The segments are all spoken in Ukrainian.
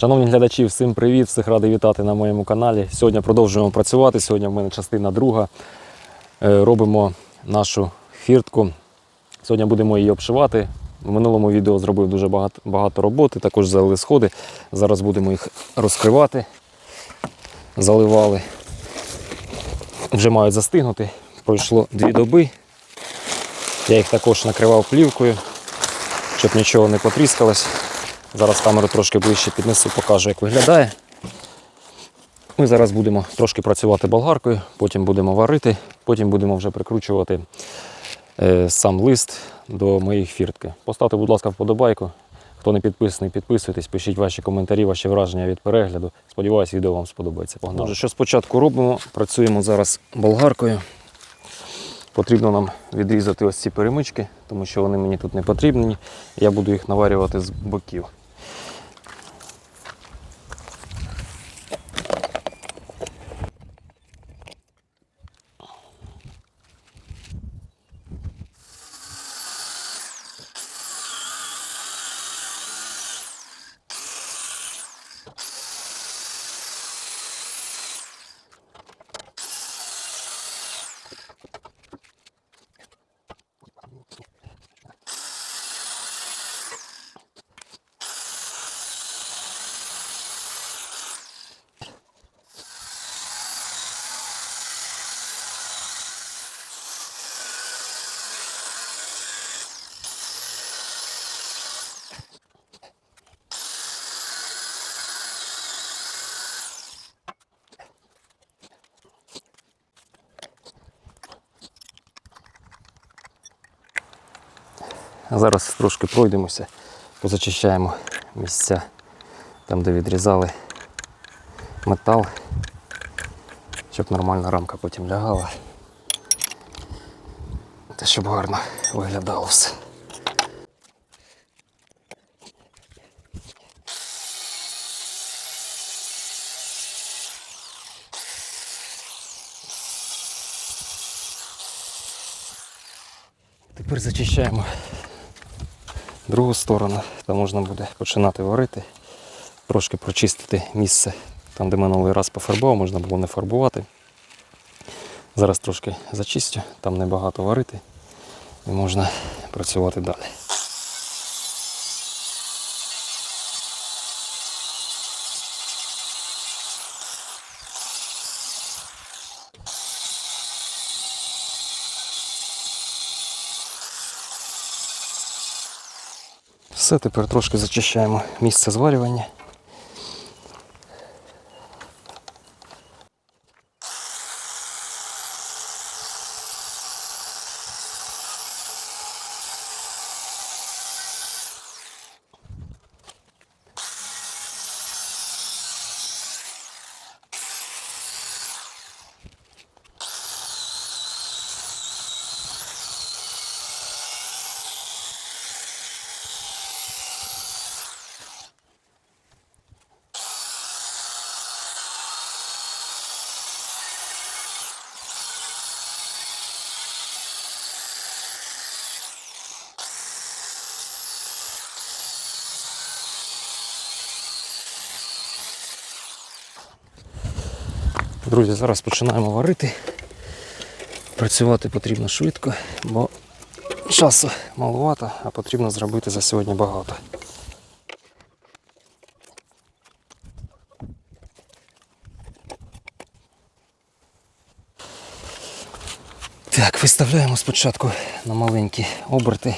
Шановні глядачі, всім привіт! Всіх радий вітати на моєму каналі. Сьогодні продовжуємо працювати. Сьогодні в мене частина друга. Е, Робимо нашу фіртку. Сьогодні будемо її обшивати. В минулому відео зробив дуже багато, багато роботи, також залили сходи. Зараз будемо їх розкривати. Заливали. Вже мають застигнути. Пройшло дві доби. Я їх також накривав плівкою, щоб нічого не потріскалось. Зараз камеру трошки ближче піднесу, покажу, як виглядає. Ми зараз будемо трошки працювати болгаркою, потім будемо варити, потім будемо вже прикручувати е, сам лист до моєї фіртки. Поставте, будь ласка, вподобайку. Хто не підписаний, підписуйтесь, пишіть ваші коментарі, ваші враження від перегляду. Сподіваюсь, відео вам сподобається. Погнали. Отже, що спочатку робимо? Працюємо зараз болгаркою. Потрібно нам відрізати ось ці перемички, тому що вони мені тут не потрібні. Я буду їх наварювати з боків. Зараз трошки пройдемося, позачищаємо місця там, де відрізали метал, щоб нормальна рамка потім лягала. Та щоб гарно виглядало все. Тепер зачищаємо другу сторону, там можна буде починати варити, трошки прочистити місце, там де минулий раз пофарбував, можна було не фарбувати. Зараз трошки зачистю, там небагато варити і можна працювати далі. Все, тепер трошки зачищаємо місце зварювання. Друзі, зараз починаємо варити. Працювати потрібно швидко, бо часу маловато, а потрібно зробити за сьогодні багато. Так, виставляємо спочатку на маленькі оберти.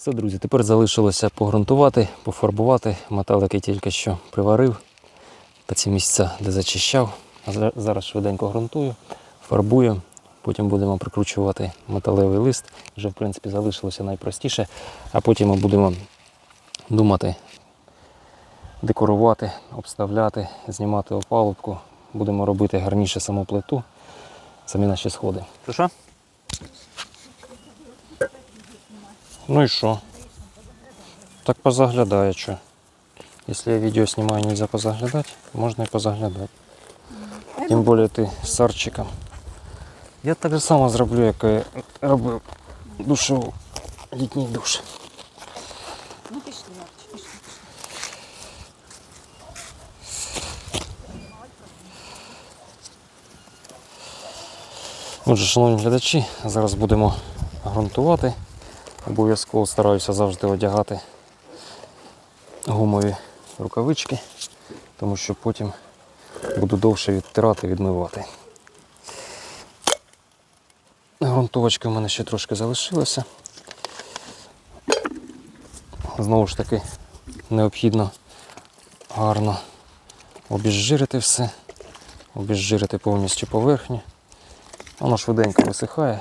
Все, друзі, тепер залишилося погрунтувати, пофарбувати. Металик я тільки що приварив та ці місця, де зачищав. Зараз швиденько ґрунтую, фарбую. Потім будемо прикручувати металевий лист. Вже, в принципі, залишилося найпростіше. А потім ми будемо думати, декорувати, обставляти, знімати опалубку. Будемо робити гарніше саму плиту, самі наші сходи. Що? Ну і що? Так позаглядаю, що. Якщо я відео знімаю, нельзя позаглядати, можна і позаглядати. Тим більше ти з Арчиком. Я так же само зроблю, як і робив душову літній душ. Ну пішли, пішли. Отже, шановні глядачі, зараз будемо ґрунтувати. Обов'язково стараюся завжди одягати гумові рукавички, тому що потім буду довше відтирати, відмивати. Грунтовочка в мене ще трошки залишилася. Знову ж таки, необхідно гарно обізжирити все, обізжирити повністю поверхню. Воно швиденько висихає.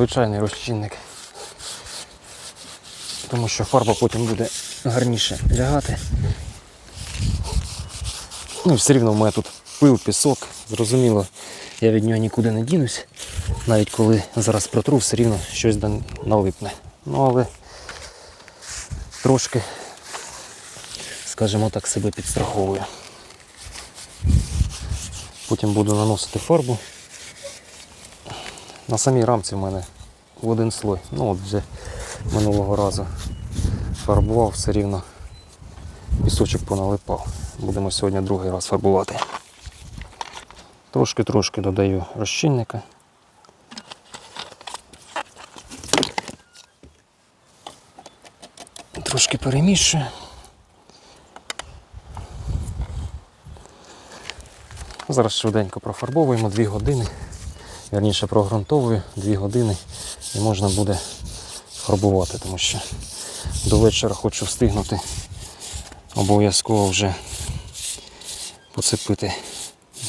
Звичайний розчинник. Тому що фарба потім буде гарніше лягати. Ну і все рівно в мене тут пил, пісок. Зрозуміло, я від нього нікуди не дінусь. Навіть коли зараз протру, все рівно щось налипне. Ну але трошки, скажімо так, себе підстраховую. Потім буду наносити фарбу. На самій рамці в мене в один слой. Ну от вже минулого разу фарбував, все рівно пісочок поналипав. Будемо сьогодні другий раз фарбувати. Трошки-трошки додаю розчинника. Трошки перемішую. Зараз швиденько профарбовуємо 2 години. Вірніше прогрунтовую 2 години і можна буде фарбувати, тому що до вечора хочу встигнути обов'язково вже поцепити.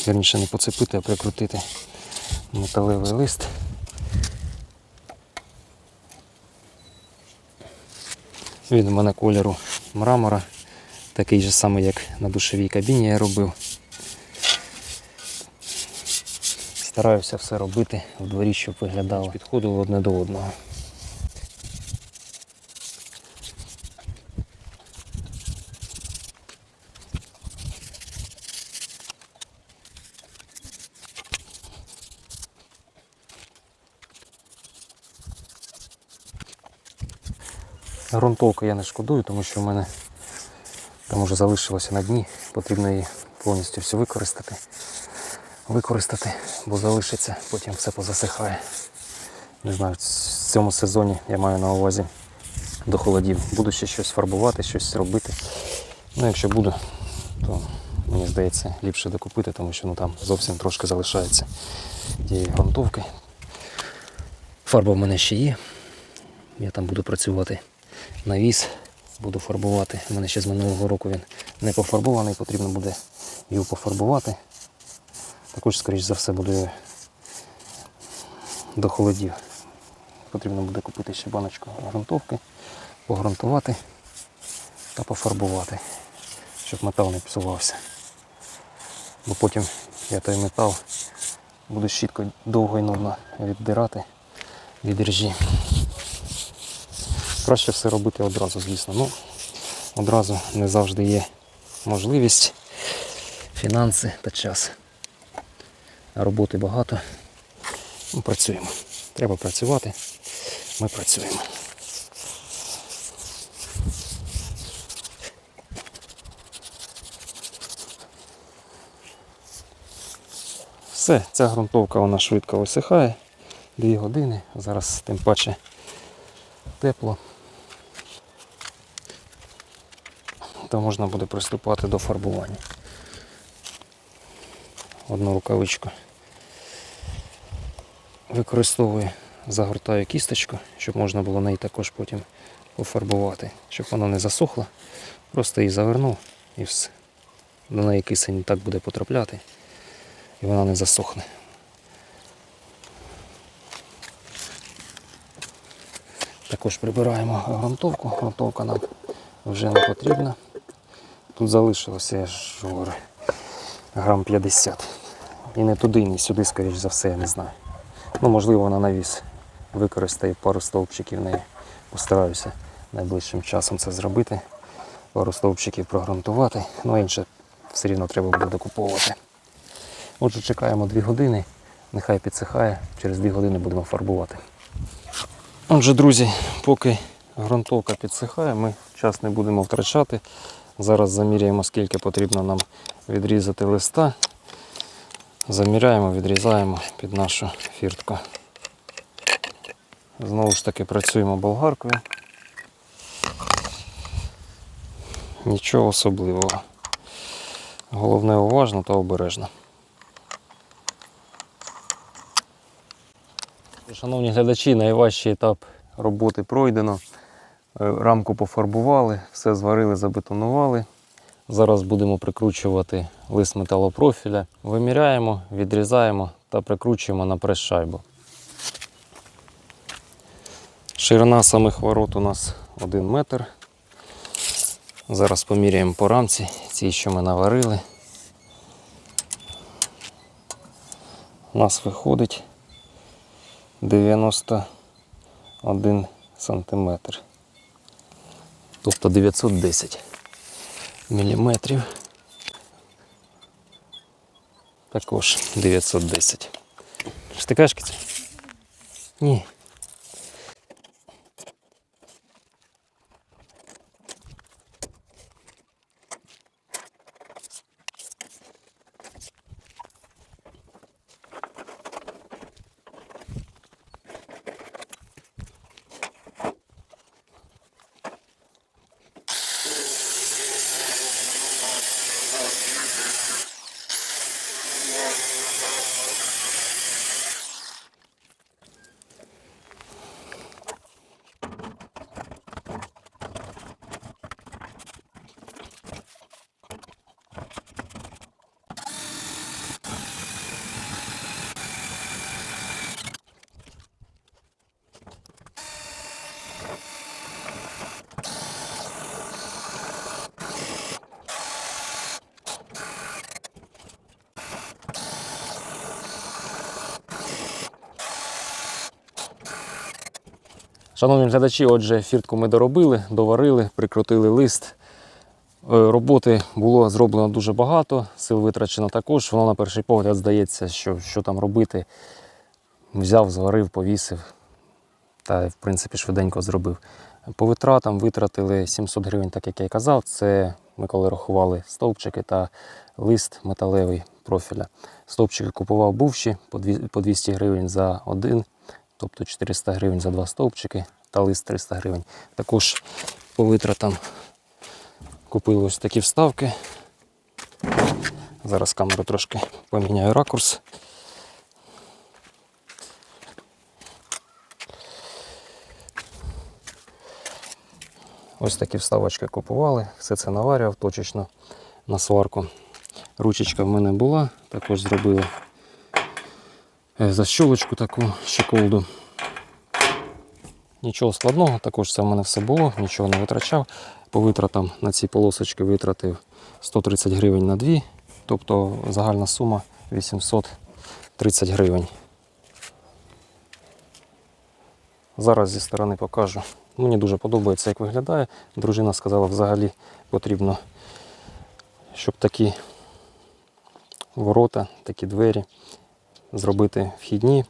Вірніше не поцепити, а прикрутити металевий лист. Він у мене кольору мрамора, такий же самий, як на душовій кабіні я робив. Стараюся все робити в дворі, щоб виглядало, підходило одне до одного. Грунтовка я не шкодую, тому що в мене там уже залишилося на дні, потрібно її повністю всю використати. Використати, бо залишиться, потім все позасихає. Не знаю, в цьому сезоні я маю на увазі до холодів. Буду ще щось фарбувати, щось робити. Ну, якщо буду, то мені здається ліпше докупити, тому що ну, там зовсім трошки залишається тієї грунтовки. Фарба в мене ще є. Я там буду працювати на віз, буду фарбувати. У мене ще з минулого року він не пофарбований, потрібно буде його пофарбувати. Також, скоріш за все, буде до холодів. Потрібно буде купити ще баночку грунтовки, погрунтувати та пофарбувати, щоб метал не псувався. Бо потім я той метал буду щіткою довго і нудно віддирати від іржі. Краще все робити одразу, звісно. Ну, одразу не завжди є можливість, фінанси та час. Роботи багато. Ми працюємо. Треба працювати. Ми працюємо. Все, ця ґрунтовка вона швидко висихає. Дві години. Зараз тим паче тепло. То можна буде приступати до фарбування. Одну рукавичку використовую, загортаю кісточку, щоб можна було неї також потім пофарбувати, щоб вона не засохла. Просто її завернув і все. До неї кисень так буде потрапляти і вона не засохне. Також прибираємо грунтовку. Грунтовка нам вже не потрібна. Тут залишилося, ж грам 50. І не туди, ні сюди, скоріш за все, я не знаю. Ну, можливо, на навіс використаю пару стовпчиків неї. Постараюся найближчим часом це зробити. Пару стовпчиків прогрунтувати. Ну, інше все рівно треба буде докуповувати. Отже, чекаємо 2 години, нехай підсихає, через 2 години будемо фарбувати. Отже, друзі, поки ґрунтовка підсихає, ми час не будемо втрачати. Зараз заміряємо, скільки потрібно нам відрізати листа. Заміряємо, відрізаємо під нашу фіртку. Знову ж таки працюємо болгаркою. Нічого особливого. Головне уважно та обережно. Шановні глядачі, найважчий етап роботи пройдено. Е, Рамку пофарбували, все зварили, забетонували. Зараз будемо прикручувати лист металопрофіля. Виміряємо, відрізаємо та прикручуємо на прес-шайбу. Ширина самих ворот у нас 1 метр. Зараз поміряємо по рамці, ці, що ми наварили. У нас виходить 91 сантиметр. Тобто 910 міліметрів. Також 910. Штикашки це? Ні. Шановні глядачі, отже, фіртку ми доробили, доварили, прикрутили лист. Е, Роботи було зроблено дуже багато, сил витрачено також. Воно на перший погляд здається, що, що там робити. Взяв, зварив, повісив та, в принципі, швиденько зробив. По витратам витратили 700 гривень, так як я й казав. Це ми коли рахували стовпчики та лист металевий профіля. Стовпчики купував бувші по 200 гривень за один, тобто 400 гривень за два стовпчики та лист 300 гривень. Також по витратам купили ось такі вставки. Зараз камеру трошки поміняю ракурс. Ось такі вставочки купували, все це наварював точечно на сварку. Ручечка в мене була, також зробили защолочку таку щеколду. Нічого складного, також це в мене все було, нічого не витрачав. По витратам на ці полосочки витратив 130 гривень на дві, тобто загальна сума 830 гривень. Зараз зі сторони покажу. Мені дуже подобається, як виглядає. Дружина сказала, взагалі потрібно, щоб такі ворота, такі двері зробити вхідні.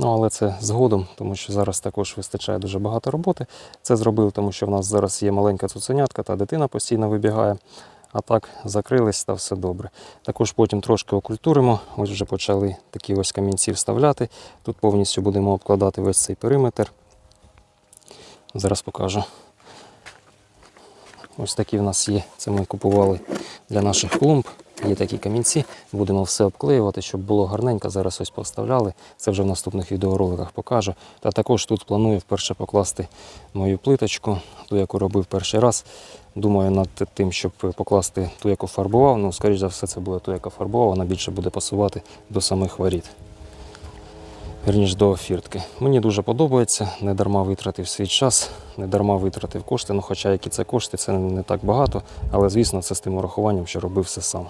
Ну, але це згодом, тому що зараз також вистачає дуже багато роботи. Це зробив, тому що в нас зараз є маленька цуценятка та дитина постійно вибігає. А так закрились та все добре. Також потім трошки окультуримо. Ось вже почали такі ось камінці вставляти. Тут повністю будемо обкладати весь цей периметр. Зараз покажу. Ось такі в нас є. Це ми купували для наших клумб. Є такі камінці, будемо все обклеювати, щоб було гарненько. Зараз ось поставляли. Це вже в наступних відеороликах покажу. Та також тут планую вперше покласти мою плиточку, ту, яку робив перший раз. Думаю над тим, щоб покласти ту, яку фарбував. Ну, скоріш за все, це буде ту, яка фарбував, вона більше буде пасувати до самих воріт. Вірніш до фіртки. Мені дуже подобається, не дарма витратив свій час, не дарма витратив кошти. Ну, хоча які це кошти, це не так багато, але звісно, це з тим урахуванням, що робив все сам.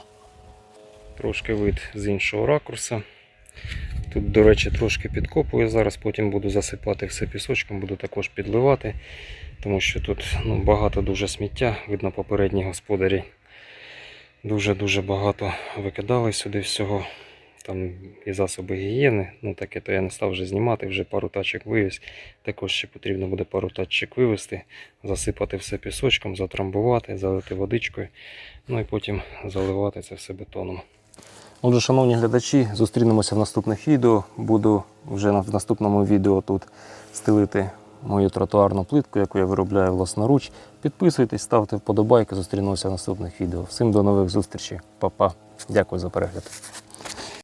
Трошки вид з іншого ракурсу. Тут, до речі, трошки підкопую зараз, потім буду засипати все пісочком, буду також підливати, тому що тут ну, багато дуже сміття. Видно, попередні господарі дуже-дуже багато викидали сюди всього. Там і засоби гігієни, ну таке то я не став вже знімати, вже пару тачок вивіз. Також ще потрібно буде пару тачок вивезти, засипати все пісочком, затрамбувати, залити водичкою, ну і потім заливати це все бетоном. Отже, шановні глядачі, зустрінемося в наступних відео. Буду вже в наступному відео тут стелити мою тротуарну плитку, яку я виробляю власноруч. Підписуйтесь, ставте вподобайки, зустрінемося в наступних відео. Всім до нових зустрічей. Па-па. Дякую за перегляд.